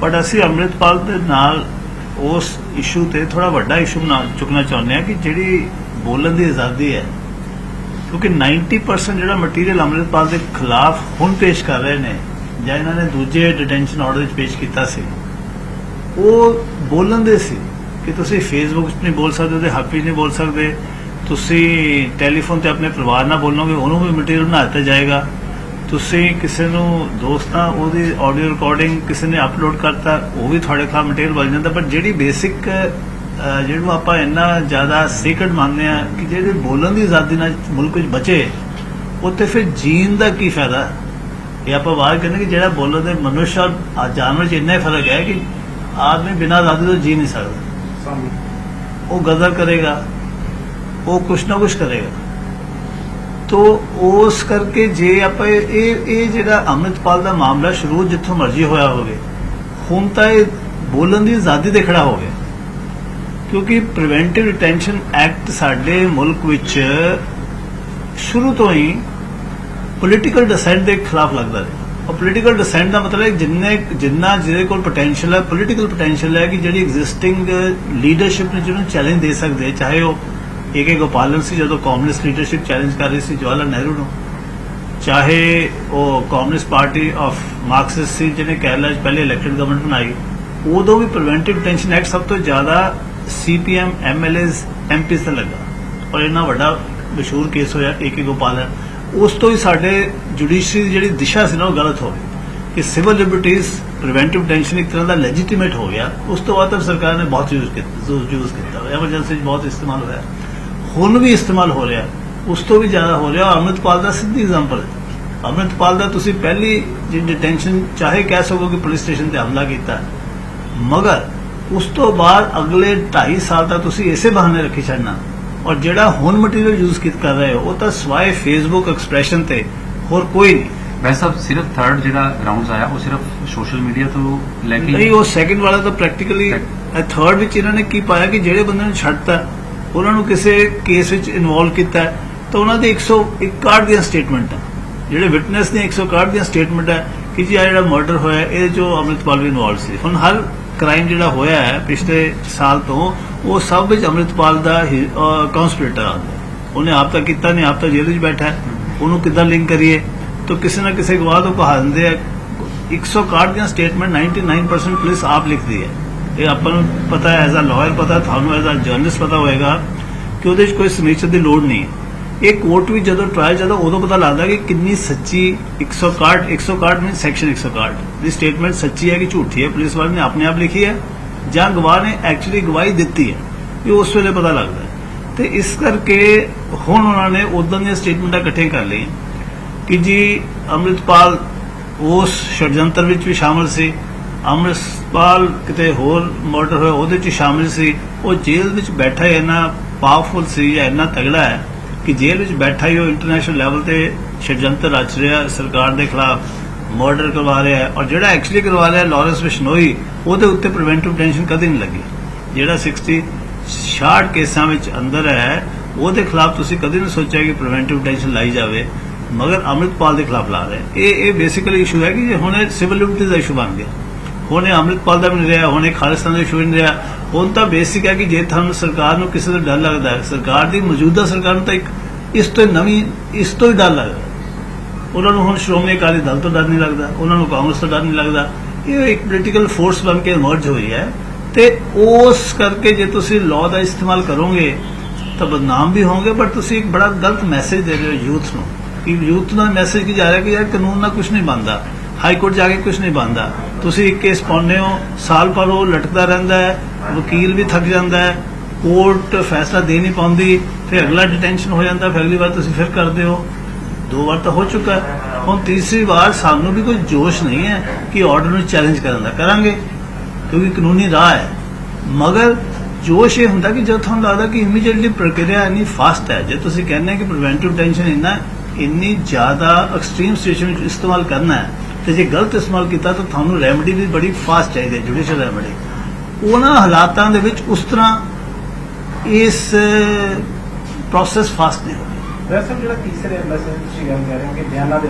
But ਅਸੀਂ ਅੰਮ੍ਰਿਤਪਾਲ ਦੇ ਨਾਲ ਉਸ ਇਸ਼ੂ ਤੇ ਥੋੜਾ ਵੱਡਾ ਇਸ਼ੂ ਬਣਾ ਚੁੱਕਣਾ ਚਾਹੁੰਦੇ ਹਾਂ ਕਿ ਜਿਹੜੀ ਬੋਲਣ ਦੀ ਆਜ਼ਾਦੀ ਹੈ, ਕਿਉਂਕਿ 90% ਜਿਹੜਾ ਮਟੀਰੀਅਲ ਅੰਮ੍ਰਿਤਪਾਲ ਦੇ ਖਿਲਾਫ ਹੁਣ ਪੇਸ਼ ਕਰ ਰਹੇ ਨੇ, ਜਾਂ ਇਹਨਾਂ ਨੇ ਦੂਜੇ ਡਿਟੈਂਸ਼ਨ ਆਰਡਰ ਵਿੱਚ ਪੇਸ਼ ਕੀਤਾ ਸੀ, ਉਹ ਬੋਲਣ ਦੇ ਸੀ ਕਿ ਤੁਸੀਂ ਫੇਸਬੁੱਕ 'ਤੇ ਨਹੀਂ ਬੋਲ ਸਕਦੇ ਤੇ ਹਾਪੀ ਨਹੀਂ ਬੋਲ ਸਕਦੇ, ਤੁਸੀਂ ਟੈਲੀਫੋਨ ਤੇ ਆਪਣੇ ਪਰਿਵਾਰ ਨਾਲ ਬੋਲੋਗੇ, ਉਹਨੂੰ ਵੀ ਮਟੀਰੀਅਲ ਬਣਾ ਦਿੱਤਾ ਜਾਏਗਾ। ਤੁਸੀਂ ਕਿਸੇ ਨੂੰ ਦੋਸਤਾਂ ਉਹਦੀ ਆਡੀਓ ਰਿਕਾਰਡਿੰਗ ਕਿਸੇ ਨੇ ਅਪਲੋਡ ਕਰਤਾ ਉਹ ਵੀ ਤੁਹਾਡੇ ਖਿਲਾਫ ਮਟੀਰੀਅਲ ਬਣ ਜਾਂਦਾ ਪਰ ਜਿਹੜੀ ਬੇਸਿਕ ਜਿਹਨੂੰ ਆਪਾਂ ਇੰਨਾ ਜ਼ਿਆਦਾ ਸੀਕ੍ਰੇਟ ਮੰਨਦੇ ਆ ਕਿ ਜਿਹੜੇ ਬੋਲਣ ਦੀ ਆਜ਼ਾਦੀ ਨਾਲ ਮੁਲਕ ਵਿੱਚ ਬਚੇ ਉੱਥੇ ਫਿਰ ਜੀਣ ਦਾ ਕੀ ਫਾਇਦਾ? ਇਹ ਆਪਾਂ ਬਾਹਰ ਕਹਿੰਦੇ ਕਿ ਜਿਹੜਾ ਬੋਲਣ ਦੇ ਮਨੁੱਖ ਔਰ ਜਾਨਵਰ 'ਚ ਇੰਨਾ ਹੀ ਫ਼ਰਕ ਹੈ ਕਿ ਆਦਮੀ ਬਿਨਾਂ ਆਜ਼ਾਦੀ ਤੋਂ ਜੀ ਨਹੀਂ ਸਕਦਾ। ਉਹ ਗਦਰ ਕਰੇਗਾ ਉਹ ਕੁਛ ਨਾ ਕੁਛ ਕਰੇਗਾ। ਤੋ ਉਸ ਕਰਕੇ ਜੇ ਆਪਾਂ ਇਹ ਇਹ ਜਿਹੜਾ ਅੰਮ੍ਰਿਤਪਾਲ ਦਾ ਮਾਮਲਾ ਸ਼ੁਰੂ ਜਿੱਥੋਂ ਮਰਜ਼ੀ ਹੋਇਆ ਹੋਵੇ, ਹੁਣ ਤਾਂ ਇਹ ਬੋਲਣ ਦੀ ਆਜ਼ਾਦੀ ਤੇ ਖੜਾ ਹੋ ਗਿਆ। ਕਿਉਂਕਿ ਪ੍ਰੀਵੈਂਟਿਵ ਡਿਟੈਂਸ਼ਨ ਐਕਟ ਸਾਡੇ ਮੁਲਕ ਵਿੱਚ ਸ਼ੁਰੂ ਤੋਂ ਹੀ ਪੋਲੀਟੀਕਲ ਡਿਸੈਂਟ ਦੇ ਖਿਲਾਫ ਲੱਗਦਾ ਰਿਹਾ। ਔਰ ਪੋਲੀਟੀਕਲ ਡਿਸੈਂਟ ਦਾ ਮਤਲਬ ਹੈ ਜਿੰਨੇ, ਜਿੰਨਾ ਜਿਹਦੇ ਕੋਲ ਪੋਟੈਂਸ਼ੀਅਲ ਹੈ ਪੋਲੀਟੀਕਲ ਪੋਟੈਂਸ਼ੀਅਲ ਹੈ ਕਿ ਜਿਹੜੀ ਐਗਜ਼ਿਸਟਿੰਗ ਲੀਡਰਸ਼ਿਪ ਨੇ ਜਿਹਨੂੰ ਚੈਲੰਜ ਦੇ ਸਕਦੇ ਚਾਹੇ ਉਹ ਏਕੇ ਗੋਪਾਲਨ ਸੀ ਜਦੋਂ ਕਾਂਗਰਸ ਲੀਡਰਸ਼ਿਪ ਚੈਲੰਜ ਕਰ ਰਹੀ ਸੀ ਜਵਾਹਰ ਨਹਿਰੂ ਨੂੰ। ਚਾਹੇ ਉਹ ਕਾਂਗਰਸ ਪਾਰਟੀ ਆਫ ਮਾਰਕਸਿਸਟ ਸੀ, ਜਿਹਨੇ ਕੇਰਲਾ 'ਚ ਪਹਿਲੇ ਇਲੈਕਟਡ ਗਵਰਨਮੈਂਟ ਬਣਾਈ, ਉਦੋਂ ਵੀ ਪ੍ਰੀਵੈਂਟਿਵ ਟੈਨਸ਼ਨ ਐਕਟ ਸਭ ਤੋਂ ਜ਼ਿਆਦਾ ਸੀਪੀਐਮ ਐਮਐਲਏਸ ਐਮਪੀਸ ਤੇ ਲੱਗਾ। ਔਰ ਇਹਨਾਂ ਵੱਡਾ ਮਸ਼ਹੂਰ ਕੇਸ ਹੋਇਆ ਏਕੇ ਗੋਪਾਲਨ ਉਸ ਤੋਂ ਹੀ ਸਾਡੇ ਜੁਡੀਸ਼ਰੀ ਦੀ ਜਿਹੜੀ ਦਿਸ਼ਾ ਸੀ ਨਾ, ਉਹ ਗਲਤ ਹੋ ਗਈ। ਕਿ ਸਿਵਲ ਲਿਬਰਟੀਜ਼ ਪ੍ਰੀਵੈਂਟਿਵ ਟੈਨਸ਼ਨ ਇੱਕ ਤਰ੍ਹਾਂ ਦਾ ਲੈਜੀਟੀਮੇਟ ਹੋ ਗਿਆ। ਉਸ ਤੋਂ ਬਾਅਦ ਤਾਂ ਸਰਕਾਰ ਨੇ ਬਹੁਤ ਯੂਜ਼ ਕੀਤਾ ਯੂਜ਼ ਕੀਤਾ। ਐਮਰਜੈਂਸੀ 'ਚ ਬਹੁਤ ਇਸਤੇਮਾਲ ਹੋਇਆ। ਹੁਣ ਵੀ ਇਸਤੇਮਾਲ ਹੋ ਰਿਹਾ ਉਸ ਤੋਂ ਵੀ ਜ਼ਿਆਦਾ ਹੋ ਰਿਹਾ। ਅੰਮ੍ਰਿਤਪਾਲ ਦਾ ਸਿੱਧੀ ਐਗਜ਼ਾਮਪਲ ਹੈ। ਅੰਮ੍ਰਿਤਪਾਲ ਦਾ ਤੁਸੀਂ ਪਹਿਲੀ ਜਿਹੜੀ ਡਿਟੈਂਸ਼ਨ ਚਾਹੇ ਕਹਿ ਸਕੋ ਕਿ ਪੁਲਿਸ ਸਟੇਸ਼ਨ ਤੇ ਹਮਲਾ ਕੀਤਾ ਮਗਰ ਉਸ ਤੋਂ ਬਾਅਦ ਅਗਲੇ 2.5 ਸਾਲ ਤੱਕ ਤੁਸੀਂ ਇਸੇ ਬਹਾਨੇ ਰੱਖੀ ਛੱਡਣਾ। ਔਰ ਜਿਹੜਾ ਹੁਣ ਮਟੀਰੀਅਲ ਯੂਜ਼ ਕੀਤ ਕਰ ਰਹੇ ਹੋ ਉਹ ਤਾਂ ਸਵਾਏ ਫੇਸਬੁੱਕ ਐਕਸਪ੍ਰੈਸ਼ਨ ਤੇ ਹੋਰ ਕੋਈ ਨਹੀਂ। ਵੈਸੇ ਸਭ ਸਿਰਫ ਥਰਡ ਜਿਹੜਾ ਰਾਉਂਡਸ ਆਇਆ ਉਹ ਸਿਰਫ ਸੋਸ਼ਲ ਮੀਡੀਆ ਤੋਂ ਲੈ ਕੇ ਨਹੀਂ ਉਹ ਸੈਕਿੰਡ ਵਾਲਾ ਤਾਂ ਪ੍ਰੈਕਟੀਕਲੀ ਥਰਡ ਵਿੱਚ ਇਹਨਾਂ ਨੇ ਕੀ ਪਾਇਆ ਕਿ ਜਿਹੜੇ ਬੰਦੇ ਨੂੰ ਛੱਡਤਾ ਉਹਨਾਂ ਨੂੰ ਕਿਸੇ ਕੇਸ ਵਿੱਚ ਇਨਵੋਲਵ ਕੀਤਾ ਹੈ, ਤਾਂ ਉਹਨਾਂ ਦੇ 161 ਦੀਆਂ ਸਟੇਟਮੈਂਟ ਹੈ ਜਿਹੜੇ ਵਿਟਨੈਸ ਦੀਆਂ 161 ਦੀਆਂ ਸਟੇਟਮੈਂਟ ਹੈ ਕਿ ਜੀ ਆ ਜਿਹੜਾ ਮਰਡਰ ਹੋਇਆ ਇਹ ਜੋ ਅੰਮ੍ਰਿਤਪਾਲ ਵੀ ਇਨਵੋਲਵ ਸੀ। ਹੁਣ ਹਰ ਕ੍ਰਾਈਮ ਜਿਹੜਾ ਹੋਇਆ ਹੈ ਪਿਛਲੇ ਸਾਲ ਤੋਂ ਉਹ ਸਭ ਵਿੱਚ ਅੰਮ੍ਰਿਤਪਾਲ ਦਾ ਕਨਸਪੀਰੇਟਰ ਆਉਂਦਾ ਉਹਨੇ ਆਪ ਤਾਂ ਕੀਤਾ ਨਹੀਂ ਆਪ ਤਾਂ ਜੇਲ੍ਹ ਵਿੱਚ ਬੈਠਾ ਉਹਨੂੰ ਕਿੱਦਾਂ ਲਿੰਕ ਕਰੀਏ? ਤਾਂ ਕਿਸੇ ਨਾ ਕਿਸੇ ਗਵਾਹ ਤੋਂ ਕਹਾ ਦਿੰਦੇ ਆ 161 ਦੀਆਂ ਸਟੇਟਮੈਂਟ 99% ਪੁਲਿਸ ਆਪ ਲਿਖਦੀ ਹੈ। ਇਹ ਆਪਾਂ ਨੂੰ ਪਤਾ ਐਜ਼ ਅ ਲਾਇਰ ਪਤਾ, ਤੁਹਾਨੂੰ ਐਜ਼ ਅ ਜਰਨਲਿਸਟ ਪਤਾ ਹੋਏਗਾ ਕਿ ਉਹਦੇ 'ਚ ਕੋਈ ਸਿਗਨੇਚਰ ਦੀ ਲੋੜ ਨਹੀਂ ਹੈ। ਇਹ ਕੋਰਟ ਵੀ ਜਦੋਂ ਟ੍ਰਾਇਲ ਜਦੋਂ ਉਦੋਂ ਪਤਾ ਲੱਗਦਾ ਕਿ ਕਿੰਨੀ ਸੱਚੀ 161 161 ਮੀਨ ਸੈਕਸ਼ਨ 161 ਦੀ ਸਟੇਟਮੈਂਟ ਸੱਚੀ ਹੈ ਕਿ ਝੂਠੀ ਹੈ, ਪੁਲਿਸ ਵਾਲੇ ਨੇ ਆਪਣੇ ਆਪ ਲਿਖੀ ਹੈ ਜਾਂ ਗਵਾਹ ਨੇ ਐਕਚੁਅਲੀ ਗਵਾਹੀ ਦਿੱਤੀ ਹੈ, ਇਹ ਉਸ ਵੇਲੇ ਪਤਾ ਲੱਗਦਾ ਤੇ ਇਸ ਕਰਕੇ ਹੁਣ ਉਹਨਾਂ ਨੇ ਉਦੋਂ ਦੀਆਂ ਸਟੇਟਮੈਂਟਾਂ ਇਕੱਠੀਆਂ ਕਰ ਲਈਆਂ ਕਿ ਜੀ ਅੰਮ੍ਰਿਤਪਾਲ, ਉਸ ષਡਯੰਤਰ ਵਿੱਚ ਵੀ ਸ਼ਾਮਲ ਸੀ। ਅੰਮ੍ਰਿਤਪਾਲ ਕਿਤੇ ਹੋਰ ਮਰਡਰ ਹੋਇਆ, ਉਹਦੇ 'ਚ ਸ਼ਾਮਿਲ ਸੀ। ਉਹ ਜੇਲ੍ਹ ਵਿੱਚ ਬੈਠਾ ਹੀ ਇੰਨਾ ਪਾਵਰਫੁਲ ਸੀ ਜਾਂ ਇੰਨਾ ਤਗੜਾ ਹੈ ਕਿ ਜੇਲ੍ਹ ਵਿੱਚ ਬੈਠਾ ਹੀ ਉਹ ਇੰਟਰਨੈਸ਼ਨਲ ਲੈਵਲ ਤੇ ષਡਯੰਤਰ ਰਚ ਰਿਹਾ, ਸਰਕਾਰ ਦੇ ਖਿਲਾਫ ਮਰਡਰ ਕਰਵਾ ਰਿਹਾ ਹੈ ਔਰ ਜਿਹੜਾ ਐਕਚੁਅਲੀ ਕਰਵਾ ਰਿਹਾ ਲਾਰੈਂਸ ਬਿਸ਼ਨੋਈ ਉਹਦੇ ਉੱਤੇ ਪ੍ਰੀਵੈਂਟਿਵ ਟੈਨਸ਼ਨ ਕਦੇ ਨਹੀਂ ਲੱਗੀ। ਜਿਹੜਾ 60 66 ਕੇਸਾਂ ਵਿੱਚ ਅੰਦਰ ਹੈ, ਉਹਦੇ ਖਿਲਾਫ ਤੁਸੀਂ ਕਦੇ ਨਹੀਂ ਸੋਚਿਆ ਕਿ ਪ੍ਰੀਵੈਂਟਿਵ ਟੈਨਸ਼ਨ ਲਾਈ ਜਾਵੇ, ਮਗਰ ਅੰਮ੍ਰਿਤਪਾਲ ਦੇ ਖਿਲਾਫ ਲਾ ਰਹੇ। ਇਹ ਇਹ ਬੇਸਿਕਲੀ ਇਸ਼ੂ ਹੈ ਕਿ ਜੇ ਹੁਣ ਸਿਵਲ ਲਿਬਰਟੀ ਦਾ ਇਸ਼ੂ ਬਣ ਗਿਆ। ਹੁਣ ਇਹ ਅੰਮ੍ਰਿਤਪਾਲ ਦਾ ਵੀ ਨਹੀਂ ਰਿਹਾ, ਹੁਣ ਇਹ ਖਾਲਿਸਤਾਨ ਦਾ ਇਸ਼ੂ ਨਹੀਂ ਰਿਹਾ। ਹੁਣ ਤਾਂ ਬੇਸਿਕ ਹੈ ਕਿ ਜੇ ਤੁਹਾਨੂੰ ਸਰਕਾਰ ਨੂੰ ਕਿਸੇ ਦਾ ਡਰ ਲੱਗਦਾ ਹੈ, ਸਰਕਾਰ ਦੀ ਮੌਜੂਦਾ ਸਰਕਾਰ ਨੂੰ ਤਾਂ ਇੱਕ ਇਸ ਤੋਂ ਨਵੀਂ, ਇਸ ਤੋਂ ਹੀ ਡਰ ਲੱਗਦਾ। ਉਹਨਾਂ ਨੂੰ ਹੁਣ ਸ਼੍ਰੋਮਣੀ ਅਕਾਲੀ ਦਲ ਤੋਂ ਡਰ ਨਹੀਂ ਲੱਗਦਾ, ਉਹਨਾਂ ਨੂੰ ਕਾਂਗਰਸ ਤੋਂ ਡਰ ਨਹੀਂ ਲੱਗਦਾ। ਇਹ ਇੱਕ ਪੋਲੀਟੀਕਲ ਫੋਰਸ ਬਣ ਕੇ ਇਮਰਜ ਹੋਈ ਹੈ ਤੇ ਉਸ ਕਰਕੇ ਜੇ ਤੁਸੀਂ ਲਾਅ ਦਾ ਇਸਤੇਮਾਲ ਕਰੋਗੇ, ਤਾਂ ਬਦਨਾਮ ਵੀ ਹੋਗੇ ਪਰ ਤੁਸੀਂ ਇੱਕ ਬੜਾ ਗਲਤ ਮੈਸੇਜ ਦੇ ਰਹੇ ਹੋ ਯੂਥ ਨੂੰ। ਕਿ ਯੂਥ ਦਾ ਮੈਸੇਜ ਕੀ ਜਾ ਰਿਹਾ ਕਿ ਯਾਰ ਕਾਨੂੰਨ ਨਾਲ ਕੁਝ ਨਹੀਂ ਬਣਦਾ। ਹਾਈ ਕੋਰਟ ਜਾ ਕੇ ਕੁਝ ਨਹੀਂ ਬਣਦਾ। ਤੁਸੀਂ ਇੱਕ ਕੇਸ ਪਾਉਂਦੇ ਹੋ, ਸਾਲ ਭਰ ਉਹ ਲਟਕਦਾ ਰਹਿੰਦਾ ਹੈ, ਵਕੀਲ ਵੀ ਥੱਕ ਜਾਂਦਾ ਹੈ, ਕੋਰਟ ਫੈਸਲਾ ਦੇ ਨਹੀਂ ਪਾਉਂਦੀ, ਫਿਰ ਅਗਲਾ ਡਿਟੈਂਸ਼ਨ ਹੋ ਜਾਂਦਾ, ਫਿਰ ਅਗਲੀ ਵਾਰ ਤੁਸੀਂ ਫਿਰ ਕਰਦੇ ਹੋ। ਦੋ ਵਾਰ ਤਾਂ ਹੋ ਚੁੱਕਾ ਹੈ। ਹੁਣ ਤੀਸਰੀ ਵਾਰ ਸਾਨੂੰ ਵੀ ਕੋਈ ਜੋਸ਼ ਨਹੀਂ ਹੈ ਕਿ ਆਰਡਰ ਨੂੰ ਚੈਲੰਜ ਕਰਨ ਦਾ ਕਰਾਂਗੇ, ਕਿਉਂਕਿ ਕਾਨੂੰਨੀ ਰਾਹ ਹੈ। ਮਗਰ ਜੋਸ਼ ਇਹ ਹੁੰਦਾ ਕਿ ਜਦ ਤੁਹਾਨੂੰ ਲੱਗਦਾ ਕਿ ਇਮੀਡੀਏਟਲੀ ਪ੍ਰਕਿਰਿਆ ਇੰਨੀ ਫਾਸਟ ਹੈ, ਜੇ ਤੁਸੀਂ ਕਹਿੰਦੇ ਕਿ ਪ੍ਰੀਵੈਂਟਿਵ ਟੈਂਸ਼ਨ ਇੰਨਾ, ਇੰਨੀ ਜ਼ਿਆਦਾ ਐਕਸਟ੍ਰੀਮ ਸਿਚੁਏਸ਼ਨ ਵਿੱਚ ਇਸਤੇਮਾਲ ਕਰਨਾ ਹੈ ਤੇ ਜੇ ਗਲਤ ਇਸਤੇਮਾਲ ਕੀਤਾ ਤਾਂ ਤੁਹਾਨੂੰ ਰੈਮਡੀ ਵੀ ਬੜੀ ਫਾਸਟ ਚਾਹੀਦੀ ਹੈ ਜੁਡੀਸ਼ੀਅਲ ਰੈਮਡੀ ਉਹਨਾਂ ਹਾਲਾਤਾਂ ਦੇ ਵਿੱਚ ਉਸ ਤਰ੍ਹਾਂ ਇਸ ਪ੍ਰੋਸੈਸ ਫਾਸਟ ਨਹੀਂ ਹੋਣੀ। ਵੈਸੇ ਜਿਹੜਾ ਤੀਸਰੇ ਮੈਸੇਜ ਤੁਸੀਂ ਗੱਲ ਕਰ ਰਹੇ ਹੋ ਕਿ ਬਿਆਨਾਂ ਦੇ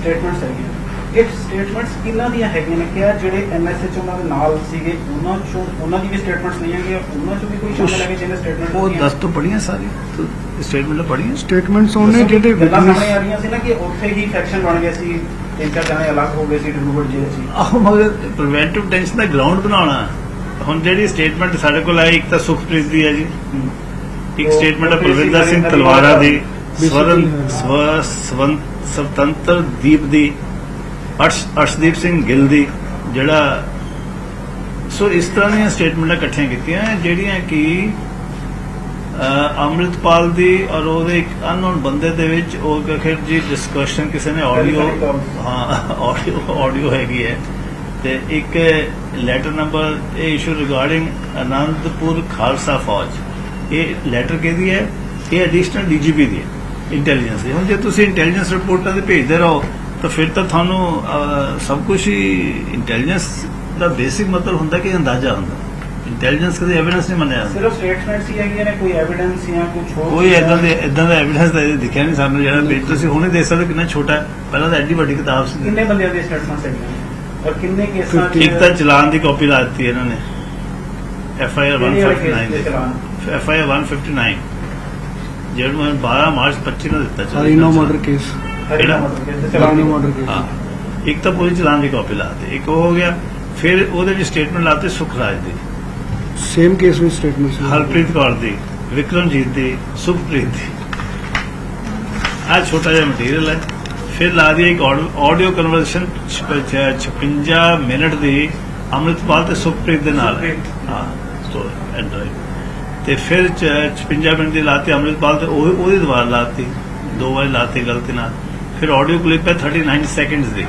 ਸਟੇਟਮੈਂਟਸ ਹੈਗੀਆਂ। ਇਹ ਸਟੇਟਮੈਂਟਸ ਕਿੰਨਾਂ ਦੀਆਂ ਹੈਗੀਆਂ ਨੇ ਕਿ ਜਿਹੜੇ ਐਨਐਸਏ ਚ ਉਹਨਾਂ ਦੇ ਨਾਲ ਸੀਗੇ ਉਹਨਾਂ ਚੋਂ ਉਹਨਾਂ ਦੀ ਵੀ ਸਟੇਟਮੈਂਟਸ ਨਹੀਂ ਹੈਗੀਆਂ ਉਹਨਾਂ ਚੋਂ ਵੀ ਕੋਈ ਸ਼ਾਮਲ ਹੈਗੇ ਜਿਹਨੇ ਸਟੇਟਮੈਂਟ ਉਹ ਦਸ ਤੋਂ ਪੜੀਆਂ ਸਾਰੀ ਸਟੇਟਮੈਂਟ ਪੜੀਆਂ ਸਟੇਟਮੈਂਟਸ ਉਹਨੇ ਜਿਹੜੇ ਗੱਲਾਂ ਸਾਹਮਣੇ ਆ ਰਹੀਆਂ ਸੀ ਨਾ ਕਿ ਉੱਥੇ ਹੀ ਫੈਕਸ਼ਨ ਬਣ ਗਏ ਸੀ ਤਿੰਨ ਚਾਰ ਜਣੇ ਅਲੱਗ ਹੋ ਗਏ ਸੀ ਡਿਬਰੂਗੜ੍ਹ ਜੇਲ੍ਹ ਸੀ। ਆਹੋ ਮਗਰ ਪ੍ਰੀਵੈਂਟਿਵ ਟੈਂਸ਼ਨ ਦਾ ਗਰਾਊਂਡ ਬਣਾਉਣਾ। ਹੁਣ ਜਿਹੜੀ ਸਟੇਟਮੈਂਟ ਸਾਡੇ ਕੋਲ ਆਈ ਇੱਕ ਤਾਂ ਸੁਖਪ੍ਰੀਤ ਦੀ ਹੈ ਜੀ। ਇੱਕ ਸਟੇਟਮੈਂਟ ਹੈ ਪ੍ਰਵਿੰਦਰ ਸਿੰਘ ਤਲਵਾਰਾ ਦੀ ਸਵਰਨ ਹਾਂ। ਸਵ ਸਵੰ- ਸੁਤੰਤਰ ਦੀਪ ਦੀ ਅਰਸ਼ ਅਰਸ਼ਦੀਪ ਸਿੰਘ ਗਿੱਲ ਦੀ ਜਿਹੜਾ ਸੋ ਇਸ ਤਰ੍ਹਾਂ ਦੀਆਂ ਸਟੇਟਮੈਂਟਾਂ ਇਕੱਠੀਆਂ ਕੀਤੀਆਂ ਜਿਹੜੀਆਂ ਕਿ ਅੰਮ੍ਰਿਤਪਾਲ ਦੀ ਔਰ ਉਹਦੇ ਇੱਕ ਅਨਨੋਨ ਬੰਦੇ ਦੇ ਵਿੱਚ ਉਹ ਅਖਿਰ ਜੀ ਡਿਸਕਸ਼ਨ ਕਿਸੇ ਨੇ ਆਡੀਓ ਹਾਂ ਆਡੀਓ ਆਡੀਓ ਹੈਗੀ ਹੈ। ਤੇ ਇੱਕ ਲੈਟਰ ਨੰਬਰ ਇਹ ਇਸ਼ੂ ਰਿਗਾਰਡਿੰਗ ਆਨੰਦਪੁਰ ਖਾਲਸਾ ਫੌਜ। ਇਹ ਲੈਟਰ ਕਿਹਦੀ ਹੈ? ਇਹ ਐਡੀਸ਼ਨਲ ਡੀਜੀਪੀ ਦੀ ਹੈ। ਇੰਟੈਲੀਜੈਂਸ ਦੀ। ਹੁਣ ਜੇ ਤੁਸੀਂ ਇੰਟੈਲੀਜੈਂਸ ਰਿਪੋਰਟਾਂ ਦੇ ਭੇਜਦੇ ਰਹੋ ਤਾਂ ਫਿਰ ਤਾਂ ਤੁਹਾਨੂੰ ਸਭ ਕੁਝ ਹੀ ਇੰਟੈਲੀਜੈਂਸ ਦਾ ਬੇਸਿਕ ਮਤਲਬ ਹੁੰਦਾ ਕਿ ਅੰਦਾਜ਼ਾ ਹੁੰਦਾ। ਇੰਟੈਲੀਜੈਂਸ ਕਦੇ ਐਵੀਡੈਂਸ ਨਹੀਂ ਮੰਨਿਆ ਜਾਂਦਾ। ਸਿਰਫ ਸਟੇਟਮੈਂਟਸ ਹੀ ਹੈਗੀਆਂ ਨੇ ਕੋਈ ਐਵੀਡੈਂਸ ਜਾਂ ਕੁਝ ਹੋਰ ਕੋਈ ਇਦਾਂ ਦੇ ਇਦਾਂ ਦਾ ਐਵੀਡੈਂਸ ਤਾਂ ਇਹ ਦਿਖਿਆ ਨਹੀਂ ਸਾਨੂੰ ਜਿਹੜਾ ਵੀ ਤੁਸੀਂ ਹੁਣੇ ਦੇਖ ਸਕਦੇ ਕਿੰਨਾ ਛੋਟਾ ਹੈ। ਪਹਿਲਾਂ ਤਾਂ ਐਡੀ ਵੱਡੀ ਕਿਤਾਬ ਸੀ। ਕਿੰਨੇ ਬੰਦਿਆਂ ਦੀ ਸਟੇਟਮੈਂਟਸ ਹੈਗੀਆਂ ਔਰ ਕਿੰਨੇ ਕੇਸਾਂ 'ਚ ਇੱਕ ਤਾਂ ਚਲਾਨ ਦੀ ਕਾਪੀ ਲਾ ਦਿੱਤੀ ਇਹਨਾਂ ਨੇ। ਐਫ ਆਈ ਆਰ ਕਿਹੜੇ ਵਾਲੇ ਕੇਸ 159 ਦੇ। ਚਲਾਨ? ਐਫ ਆਈ ਆਰ 159 ਜਿਹਨੂੰ ਮੈਂ 12 ਮਾਰਚ 25 ਨੂੰ ਦਿੱਤਾ ਚਲਾਨ। ਹਰੀਨੋ ਮਰਡਰ ਕੇਸ ਹਰਿਆਣਾ ਮਤਲਬ ਕੇਸ ਦੇ ਹਰੀਨੋ ਚਲਾਨ ਮਰਡਰ ਕੇਸ ਹਾਂ। ਇੱਕ ਤਾਂ ਪੂਰੀ ਚਲਾਨ ਦੀ ਕਾਪੀ ਲਾਤੀ ਇੱਕ ਉਹ ਹੋ ਗਿਆ ਫਿਰ ਉਹਦੇ ਵਿੱਚ ਸਟੇਟਮੈਂਟ ਲਾਤੀ ਸੁਖਰਾਜ ਦੀ। ਸੇਮ ਕੇਸ ਵਿੱਚ ਸਟੇਟਮੈਂਟਸ ਹਰਪ੍ਰੀਤ ਕੌਰ ਦੀ ਵਿਕਰਮਜੀਤ ਦੀ ਸੁਖਪ੍ਰੀਤ ਦੀ। ਆ ਛੋਟਾ ਜਿਹਾ ਮਟੀਰੀਅਲ ਹੈ। ਫਿਰ ਲਾ ਦਿਆ ਇੱਕ ਆਡੀਓ ਕਨਵਰਸੇਸ਼ਨ 56 ਮਿੰਟ ਦੀ ਅੰਮ੍ਰਿਤਪਾਲ ਤੇ ਸੁਖਪ੍ਰੀਤ ਦੇ ਨਾਲ। ਹੈ। ਸੋ ਐਂਡਰੋਇਡ ਤੇ ਫਿਰ ਚ- 56 ਮਿੰਟ ਦੀ ਲਾਤੀ ਅੰਮ੍ਰਿਤਪਾਲ ਤੇ ਉਹ ਉਹਦੀ ਦੁਬਾਰਾ ਲਾਤੀ। ਦੋ ਵਾਰ ਲਾਤੀ ਗਲਤੀ ਨਾਲ। ਫਿਰ ਆਡੀਓ ਕਲਿੱਪ ਹੈ 39 ਸੈਕਿੰਡਸ ਦੀ